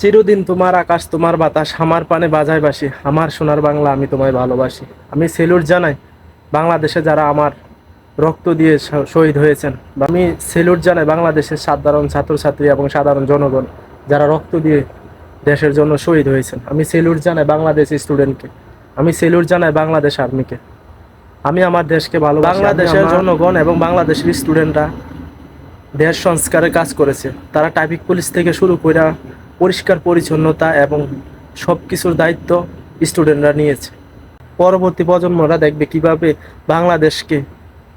চিরদিন তোমার আকাশ তোমার বাতাস আমার পানে বাজায় বাসি আমার সোনার বাংলা আমি তোমায় ভালোবাসি। আমি সেলুট জানাই বাংলাদেশে যারা আমার রক্ত দিয়ে শহীদ হয়েছেন আমি সেলুট জানাই বাংলাদেশের সাধারণ ছাত্রছাত্রী এবং সাধারণ জনগণ যারা রক্ত দিয়ে দেশের জন্য শহীদ হয়েছেন। আমি সেলুট জানাই বাংলাদেশ স্টুডেন্টকে আমি সেলুট জানাই বাংলাদেশ আর্মিকে। আমি আমার দেশকে ভালো বাংলাদেশের জনগণ এবং বাংলাদেশের স্টুডেন্টরা দেশ সংস্কারের কাজ করেছে। তারা ট্রাফিক পুলিশ থেকে শুরু করে পরিষ্কার পরিচ্ছন্নতা এবং সব কিছুর দায়িত্ব স্টুডেন্টরা নিয়েছে। পরবর্তী প্রজন্মরা দেখবে কীভাবে বাংলাদেশকে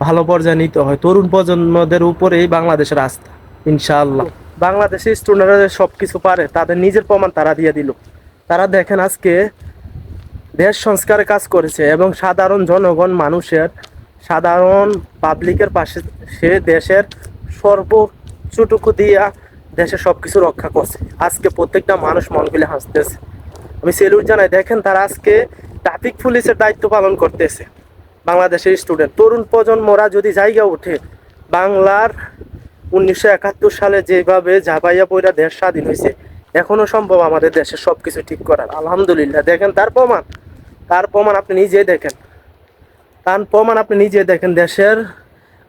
ভালো পর্যায়ে নিতে হয়। তরুণ প্রজন্মদের উপরেই বাংলাদেশের আস্থা, ইনশাআল্লাহ। বাংলাদেশের স্টুডেন্টরা সব কিছু পারে, তাদের নিজের প্রমাণ তারা দিয়ে দিল। তারা দেখেন আজকে দেশ সংস্কারে কাজ করেছে এবং সাধারণ জনগণ, মানুষের, সাধারণ পাবলিকের পাশে সে দেশের সর্বোচ্চটুকু দিয়া দেশের সবকিছু রক্ষা করছে। আজকে প্রত্যেকটা মানুষ মন খুলে হাসতেছে। আমি সেলুট জানাই, দেখেন তারা আজকে ট্রাফিক পুলিশের দায়িত্ব পালন করতেছে। বাংলাদেশের স্টুডেন্ট, তরুণ প্রজন্মরা যদি জায়গা ওঠে, বাংলার উনিশশো একাত্তর সালে যেভাবে ঝাপাইয়া পইরা দেশ স্বাধীন হয়েছে এখনও সম্ভব আমাদের দেশের সবকিছু ঠিক করার। আলহামদুলিল্লাহ, দেখেন তার প্রমাণ। তার প্রমাণ আপনি নিজেই দেখেন। তার প্রমাণ আপনি নিজে দেখেন দেশের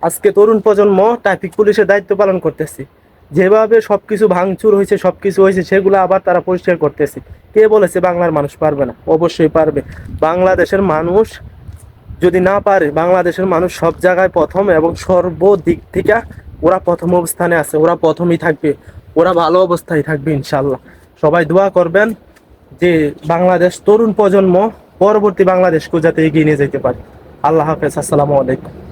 আজকে তরুণ প্রজন্ম ট্রাফিক পুলিশের দায়িত্ব পালন করতেছে। যেভাবে সবকিছু ভাঙচুর হয়েছে, সবকিছু হয়েছে, সেগুলো আবার তারা পরিষ্কার করতেছে। কে বলেছে বাংলার মানুষ পারবে না? অবশ্যই পারবে। বাংলাদেশের মানুষ যদি না পারে, বাংলাদেশের মানুষ সব জায়গায় প্রথম এবং সর্বদিক থেকে ওরা প্রথম অবস্থানে আছে, ওরা প্রথমই থাকবে, ওরা ভালো অবস্থায় থাকবে ইনশাল্লাহ সবাই দোয়া করবেন যে বাংলাদেশ তরুণ প্রজন্ম পরবর্তী বাংলাদেশকে যাতে এগিয়ে নিয়ে যেতে পারে। আল্লাহ হাফেজ, আসসালামু আলাইকুম।